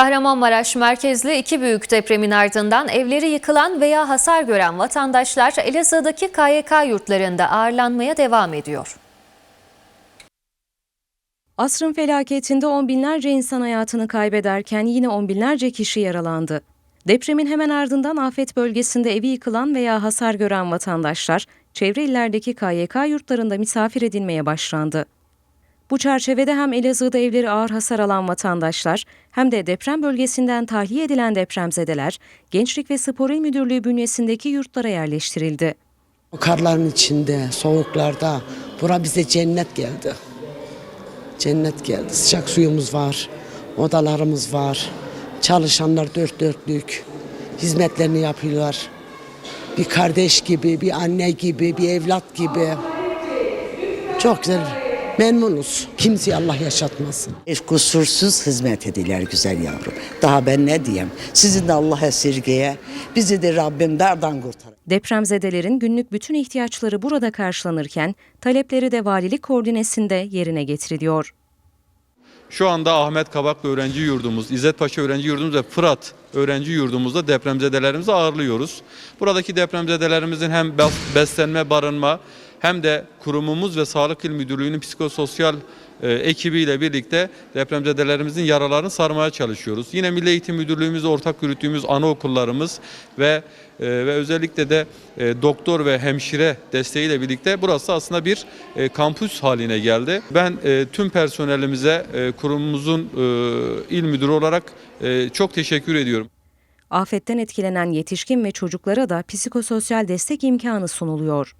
Kahramanmaraş merkezli iki büyük depremin ardından evleri yıkılan veya hasar gören vatandaşlar Elazığ'daki KYK yurtlarında ağırlanmaya devam ediyor. Asrın felaketinde on binlerce insan hayatını kaybederken yine on binlerce kişi yaralandı. Depremin hemen ardından afet bölgesinde evi yıkılan veya hasar gören vatandaşlar, çevre illerdeki KYK yurtlarında misafir edilmeye başlandı. Bu çerçevede hem Elazığ'da evleri ağır hasar alan vatandaşlar hem de deprem bölgesinden tahliye edilen depremzedeler Gençlik ve Spor İl Müdürlüğü bünyesindeki yurtlara yerleştirildi. Karların içinde, soğuklarda bura bize cennet geldi. Cennet geldi. Sıcak suyumuz var, odalarımız var. Çalışanlar dört dörtlük hizmetlerini yapıyorlar. Bir kardeş gibi, bir anne gibi, bir evlat gibi. Çok güzel. Memnunuz. Kimseye Allah yaşatmasın. Hiç kusursuz hizmet ediler güzel yavrum. Daha ben ne diyeyim? Sizi de Allah esirgeye, bizi de Rabbim dardan kurtar. Depremzedelerin günlük bütün ihtiyaçları burada karşılanırken talepleri de valilik koordinesinde yerine getiriliyor. Şu anda Ahmet Kabaklı öğrenci yurdumuz, İzzet Paşa öğrenci yurdumuz ve Fırat öğrenci yurdumuzda depremzedelerimizi ağırlıyoruz. Buradaki depremzedelerimizin hem bes- beslenme, barınma hem de kurumumuz ve Sağlık İl Müdürlüğü'nün psikososyal e, ekibiyle birlikte depremzedelerimizin yaralarını sarmaya çalışıyoruz. Yine Milli Eğitim Müdürlüğümüzle ortak yürüttüğümüz anaokullarımız ve e, ve özellikle de e, doktor ve hemşire desteğiyle birlikte burası aslında bir kampüs haline geldi. Ben tüm personelimize kurumumuzun e, il müdürü olarak çok teşekkür ediyorum. Afetten etkilenen yetişkin ve çocuklara da psikososyal destek imkanı sunuluyor.